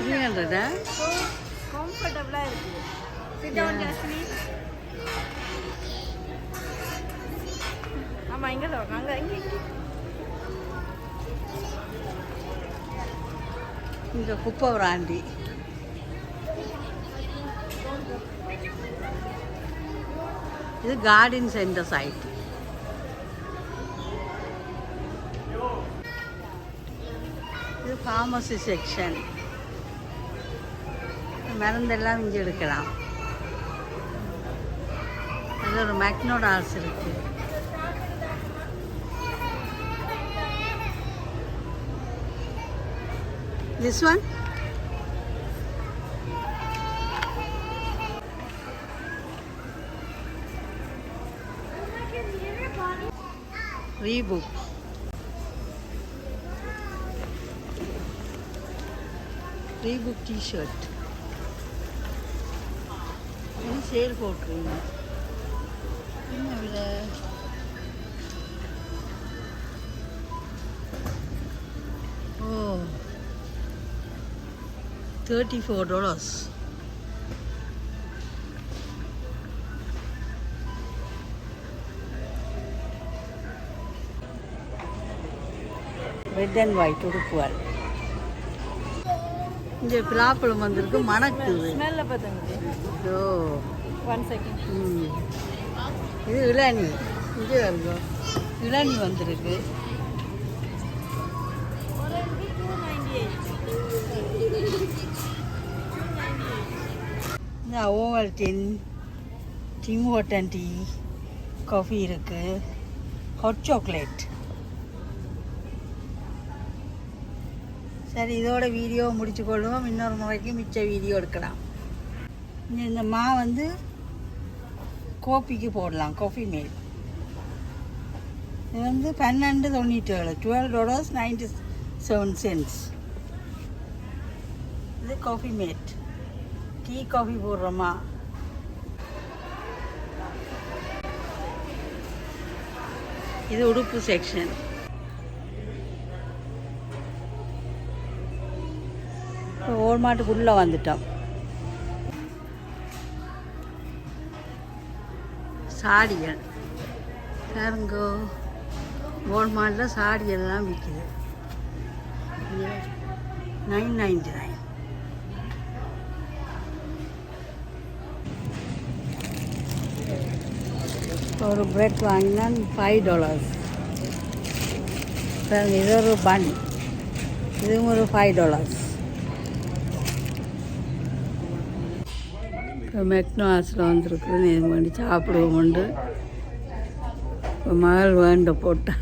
Three ஹண்ட்ரடா கம்ஃபர்டபுளாக இருக்குது sit down ஜாஸ்மி ஆமாம் இங்கே தான் அங்கே இங்கே இங்கே. குப்பை பிராண்டி இது கார்டன் சென்டர் சைட் இது ஃபார்மசி செக்ஷன் மருந்தெல்லாம் இங்கே எடுக்கலாம் அது ஒரு மெக்னோடால்ஸ் இருக்கு this one Reebok. Reebok t-shirt. இது சேல் போட்டுருங்க என்ன விலை oh thirty four dollars red and white உடுப்புவாள் இங்கே பிலாப்பழம் வந்திருக்கு மணக்குது ஸ்மெல்ல பார்த்துங்க ஓ ஒன் செகண்ட் இது இளநி. இது வருங்க இளநி வந்திருக்கு. இந்த Ovaltine Tim Hortons tea coffee இருக்குது ஹாட் சாக்லேட் சரி இதோட வீடியோ முடிச்சு கொள்வோம். இன்னொரு முறைக்கு மிச்ச வீடியோ எடுக்கலாம். இந்த மா வந்து கோப்பிக்கு போடலாம் காஃபி மேல் இது வந்து பன்னெண்டு தொண்ணூற்றி ஏழு twelve dollars ninety seven cents இது காஃபி மேட் டீ காஃபி போடுறோமா? இது உடுப்பு செக்ஷன் இப்போ ஓல்மாட்டுக்குள்ளே வந்துட்டோம். சாடிகள். பாருங்கோ வால்மார்ட்டில் சாடி எல்லாம் விற்கிது நைன் நைன்டி நைன் ஒரு பிரெட் வாங்கினா ஃபைவ் டாலர்ஸ் இது ஒரு பன் இதுவும் ஒரு ஃபைவ் டாலர்ஸ் இப்போ மெக்னாஸில் வந்திருக்குது இது வேண்டி சாப்பிடுவோம் உண்டு இப்போ மகள் வேண்ட போட்டா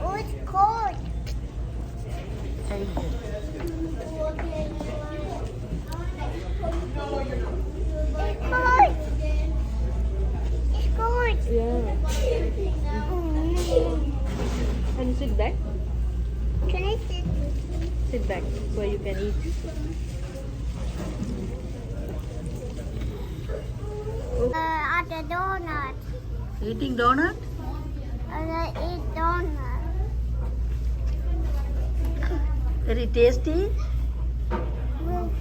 Oh, it's cold. It's cold. It's cold. Yeah. You sit back? Can I sit? Sit back so you can eat. Uh, at the donut. Eating donut? I eat donut. Very tasty? Mm.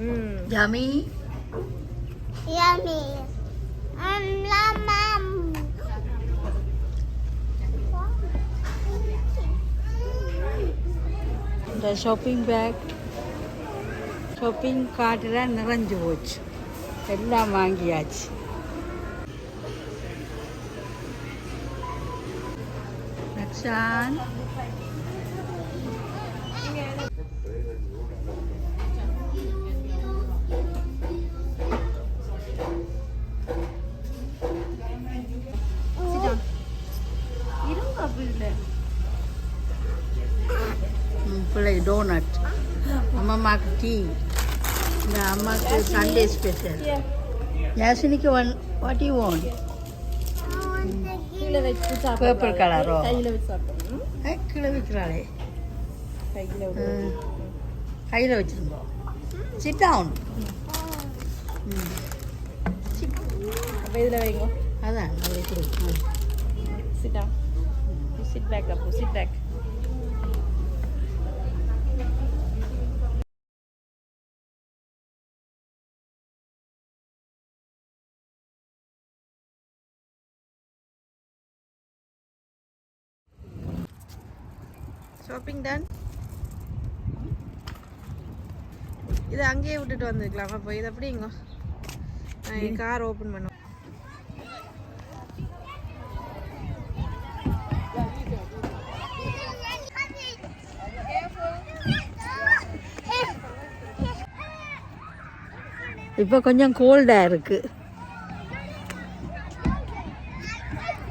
mm. Yummy? Yummy. Um, llama. இந்த shopping bag shopping கார்ட்டில் நிறைஞ்சு போச்சு. எல்லாம் வாங்கியாச்சு. Rakshan. Donut அம்மாவுக்கு tea இந்த அம்மாவுக்கு Sunday special யாசினிக்கு one what you want? to give கீழே வைக்கிறாளே. கையில் வச்சுருந்தோம். சிட் டவுன் அப்போ இதில் வைங்க. அதான் சிட் டவுன் சிட் பேக் அப்போ. சிட் பேக் ஷாப்பிங் டன் இது அங்கேயே விட்டுட்டு வந்துருக்கலாம். அப்போ இது என் கார் ஓப்பன் பண்ணுவோம் இப்போ கொஞ்சம் கோல்டாக இருக்கு.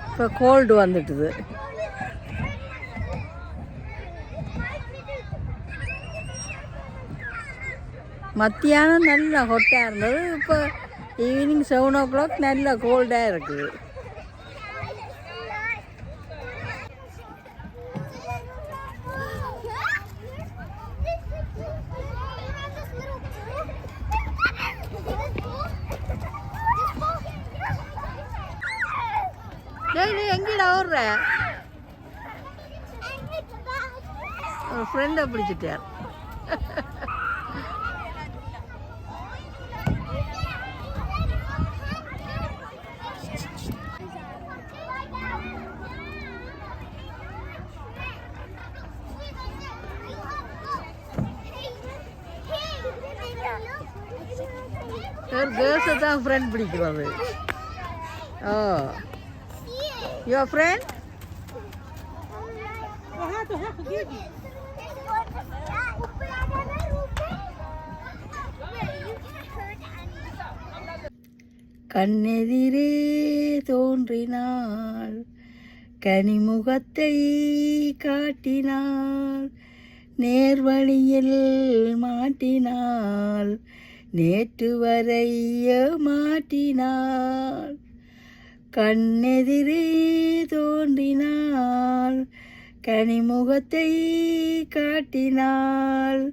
இப்போ கோல்டு வந்துட்டுது. மத்தியானம் நல்ல ஹொட்டாக இருந்தது. இப்போ ஈவினிங் செவன் ஓ கிளாக் நல்ல கோல்டாக இருக்குது எங்கேடா ஓடுற? ஒரு ஃப்ரெண்டை பிடிச்சிட்டார் ஒரு கேர்ள்ஸை தான் ஃப்ரெண்ட் பிடிக்கிறது ஓ. யுவர் ஃப்ரெண்ட் கண்ணெதிரே தோன்றினாள் கனிமுகத்தை காட்டினாள் நேர்வழியில் மாட்டினாள் நேற்று வரைய மாட்டினாள் கண்ணெதிரே தோன்றினாள். கனிமுகத்தை காட்டினாள்.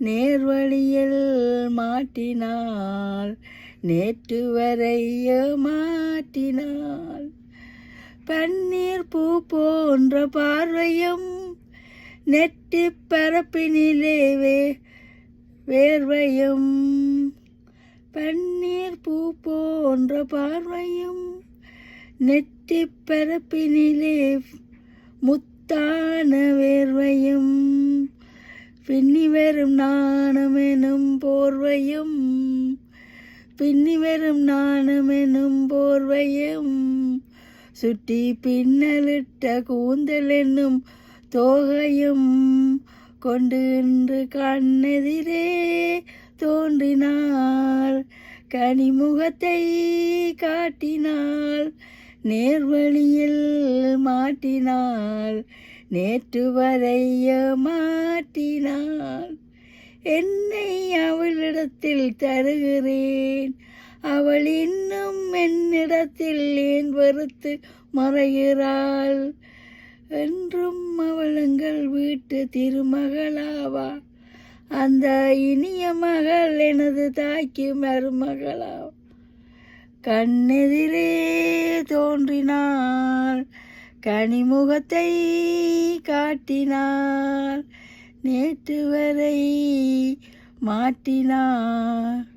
நேர்வழியில் மாட்டினாள். நேற்று வரைய மாட்டினாள் பன்னீர் பூ போன்ற பார்வையும் நெட்டி பரப்பினிலே வே வேர்வையும் பன்னீர் பூ போன்ற பார்வையும் நெட்டி பரப்பினிலே முத்தான வேர்வையும் பின்னி வரும் நாணமெனும் போர்வையும் பின்னி வரும் நாணமெனும் போர்வையும் சுட்டி பின்னலிட்ட கூந்தல் என்னும் தோகையும் கொண்டு இன்று கண்ணெதிரே தோன்றினாள். கனிமுகத்தை காட்டினாள். நேர்வழியில் மாட்டினாள். நேற்று வரைய மாட்டினாள். என்னை அவளிடத்தில் தருகிறேன். அவள் இன்னும் என்னிடத்தில் ஏன் வெறுத்து மறைகிறாள்? என்றும் அவள் எங்கள் வீட்டு திருமகளாவா? அந்த இனிய மகள் எனது தாய்க்கு மருமகளாம். கண்ணெதிரே தோன்றினாள் கனிமுகத்தை காட்டினாள் நேற்று வரை மாட்டினாள்.